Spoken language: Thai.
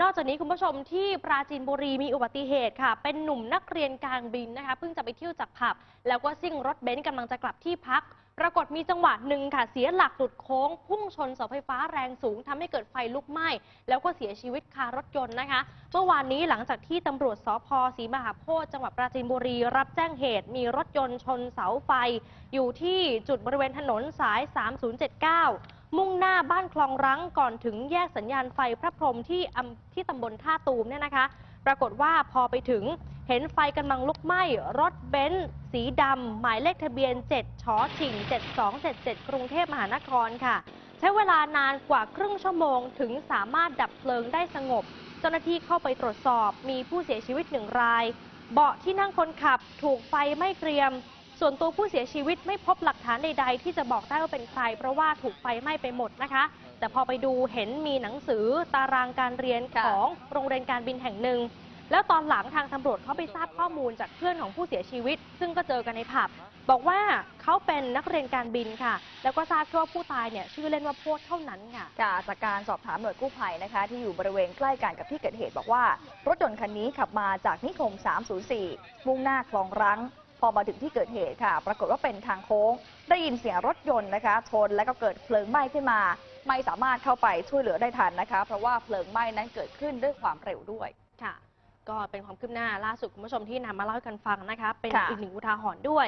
นอกจากนี้คุณผู้ชมที่ปราจีนบุรีมีอุบัติเหตุค่ะ เป็นหนุ่มนักเรียนกลารบินนะคะเพิ่งจะไปเที่ยวจากผับ แล้วก็ซิ่งรถเบนซ์กำลังจะกลับที่พัก ปรากฏมีจังหวะหนึ่งค่ะ เสียหลักหลุดโค้ง พุ่งชนเสาไฟฟ้าแรงสูงทำให้เกิดไฟลุกไหม้ แล้วก็เสียชีวิตคารถยนต์นะคะ เมื่อวานนี้หลังจากที่ตำรวจสพศรีมหาโพธิ์จังหวัดปราจีนบุรี รับแจ้งเหตุ มีรถยนต์ชนเสาไฟ อยู่ที่จุดบริเวณถนนสาย 3079 มุ่งหน้าบ้านคลองรังก่อนถึงแยกสัญญาณไฟพระพรหมที่อำที่ตำบลท่าตูมเนี่ยนะคะ ปรากฏว่าพอไปถึงเห็นไฟกำลังลุกไหม้รถเบนซ์สีดำหมายเลขทะเบียน 7ชอชิง 7277 กรุงเทพมหานครค่ะ ใช้เวลานานกว่าครึ่งชั่วโมงถึงสามารถดับเพลิงได้สงบ เจ้าหน้าที่เข้าไปตรวจสอบมีผู้เสียชีวิตหนึ่งราย เบาะที่นั่งคนขับถูกไฟไหม้เกรียม ส่วนตัวผู้เสียชีวิตไม่พบหลักฐานใด ๆ ที่จะบอกได้ว่าเป็นใคร เพราะว่าถูกไฟไหม้ไปหมดนะคะ แต่พอไปดูเห็นมีหนังสือตารางการเรียนของโรงเรียนการบินแห่งหนึ่ง แล้วตอนหลังทางตำรวจเขาไปทราบข้อมูลจากเพื่อนของผู้เสียชีวิต ซึ่งก็เจอกันในผับ บอกว่าเขาเป็นนักเรียนการบินค่ะ แล้วก็ทราบว่าผู้ตายเนี่ยชื่อเล่นว่าโพดเท่านั้นค่ะ ค่ะจากการสอบถามหน่วยกู้ภัยนะคะ ที่อยู่บริเวณใกล้กันกับที่เกิดเหตุบอกว่ารถยนต์คันนี้ขับมาจากนิคม 304 มุ่งหน้าคลองรัง พอมาถึงที่เกิดเหตุค่ะ ปรากฏว่าเป็นทางโค้ง ได้ยินเสียงรถยนต์นะคะ ชนแล้วก็เกิดเพลิงไหม้ขึ้นมา ไม่สามารถเข้าไปช่วยเหลือได้ทันนะคะ เพราะว่าเพลิงไหม้นั้นเกิดขึ้นด้วยความเร็วด้วยค่ะ ก็เป็นความคืบหน้าล่าสุดคุณผู้ชมที่นำมาเล่าให้กันฟังนะคะ เป็นค่ะอีกหนึ่งอุทาหรณ์ด้วย